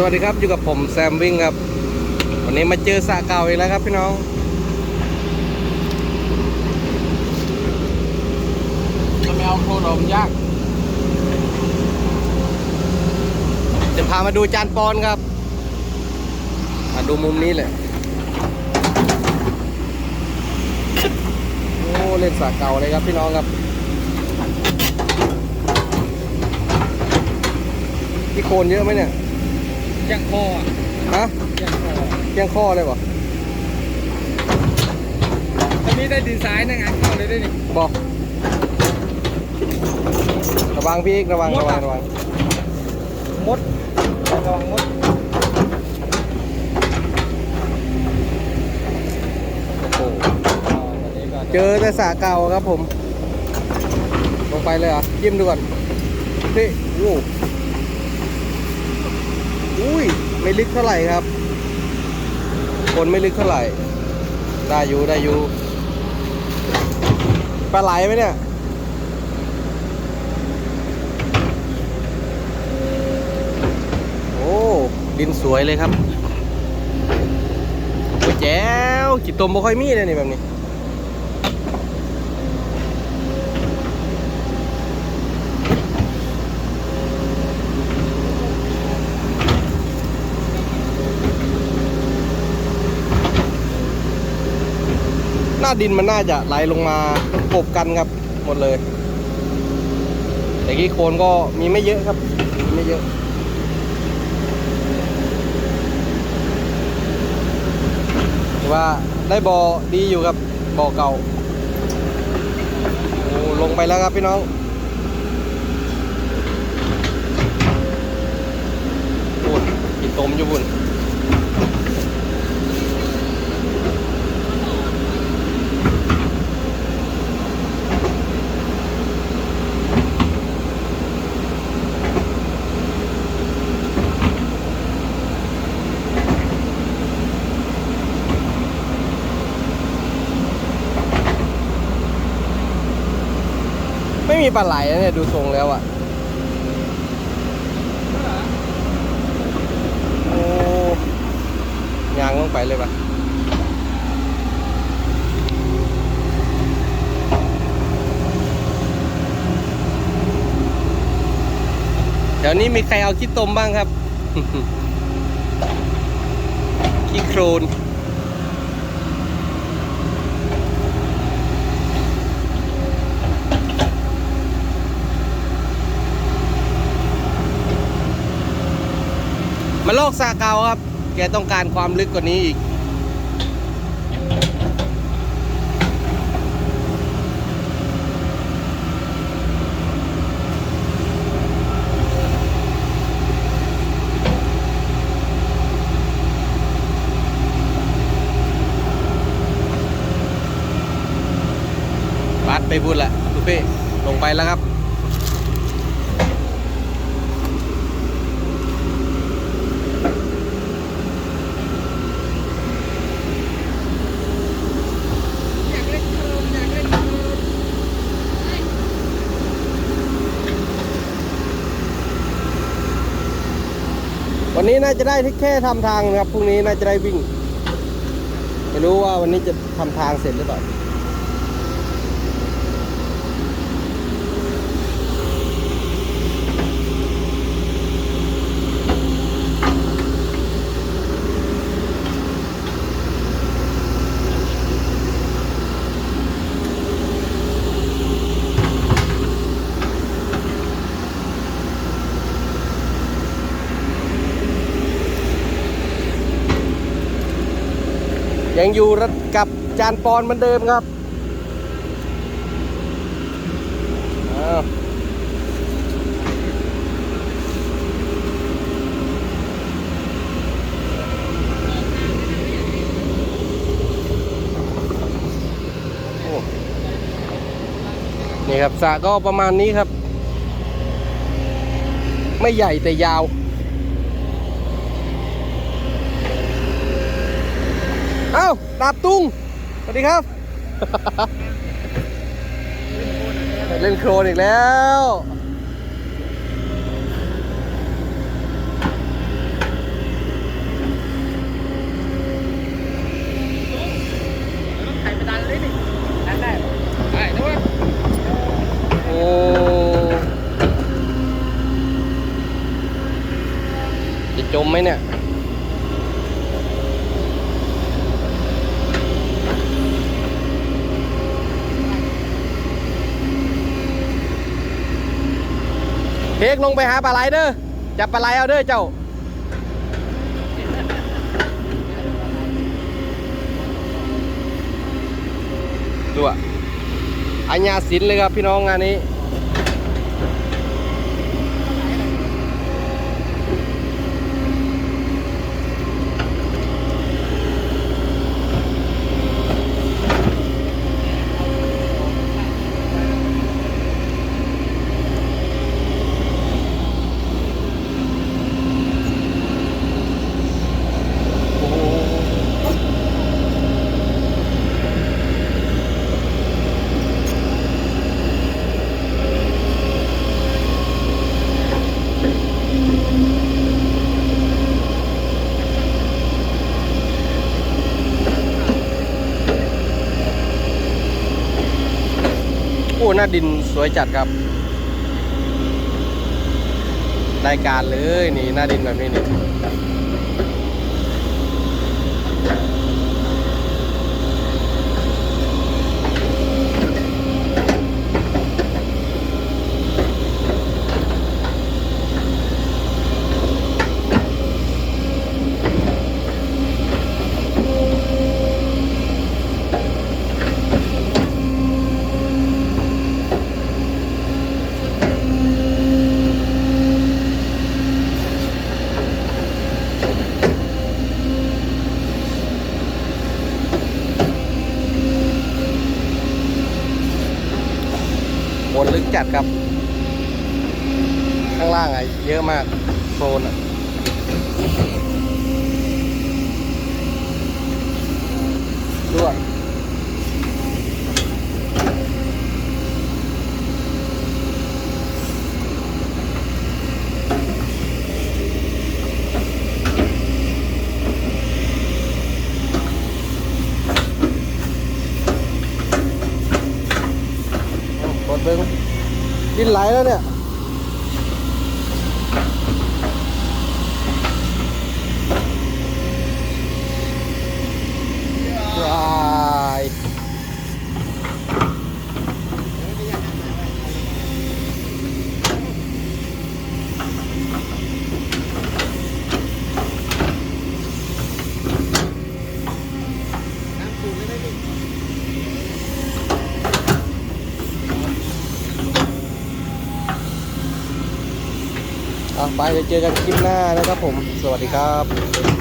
สวัสดีครับอยู่กับผมแซมวิ่งครับ วันนี้มาเจอสะเก่าอีกแล้วครับพี่น้อง จะไม่เอาโคลมยาก จะพามาดูจานปอนครับ มาดูมุมนี้เลยโอ้เล่นสะเก่าเลยครับพี่น้องครับที่โคนเยอะไหมเนี่ย ยังคออะฮะยังคอเพียงข้อเลยบ่อันนี้ได้ดีไซน์นะงานเข้าเลยได้นี่บอกระวังพี่อีกระวังระวังระวังมดระวังมดโอ้โหวันนี้ก็เจอแต่สระเก่าครับผม ลงไปเลยเหรอะยิ้มดูก่อนพี่โอ้ อุ้ยไม่ลึกเท่าไหร่ครับ คนไม่ลึกเท่าไหร่ ได้อยู่ได้อยู่ปลาไหลไหมเนี่ยโอ้ดินสวยเลยครับโอ้แจ๋วจิตตมบ่ค่อยมีเลยนี่แบบนี้ หน้าดินมันน่าจะไหลลงมากบกันครับหมดเลย แต่กี้โคนก็มีไม่เยอะครับ ไม่เยอะว่าได้บอดีอยู่ครับบ่อเก่าลงไปแล้วครับพี่น้องโอ้ยกินตมอยู่บุญ ไม่มีปลาไหลนะเนี่ย ดูทรงแล้วอะ่ะโอ้ยางลงไปเลยปะเดี๋ยวนี้มีใครเอาขี้ตมบ้างครับ ขี้โครน มาโลกสาเกาครับ แกต้องการความลึกกว่านี้อีก ปัดไปพูดละลูกพี่ลงไปแล้วครับ อยากเล่นโคลมอยากเล่นโคลม วั นี้น่าจะได้ที่แค่ทำทางนะครับพรุ่งนี้น่าจะได้วิ่ง ไม่รู้ว่าวันนี้จะทำทางเสร็จหรือเปล่า ยังอยู่กับจานปอนเหมือนเดิมครับนี่ครับสระก็ประมาณนี้ครับ ไม่ใหญ่แต่ยาว เอ้าดาบตุ้ง สวัสดีครับ เล่นโครนอีกแล้ว โอ้จะจมไหมเนี่ย เพกลงไปหาปลาไหลเด้อจับปลาไหลเอาเด้อเจ้าดูอะอัญญาสินเลยครับพี่น้องงานนี้ หน้าดินสวยจัดครับรายการเลยนี่หน้าดินแบบนี้นี่ จัดครับ ข้างล่างอะเยอะมากโซนอะ ด้วยกดเบิ้งดิ นไหลแล้วเนี่ย วาย ไปเจอกันคลิปหน้านะครับผม สวัสดีครับ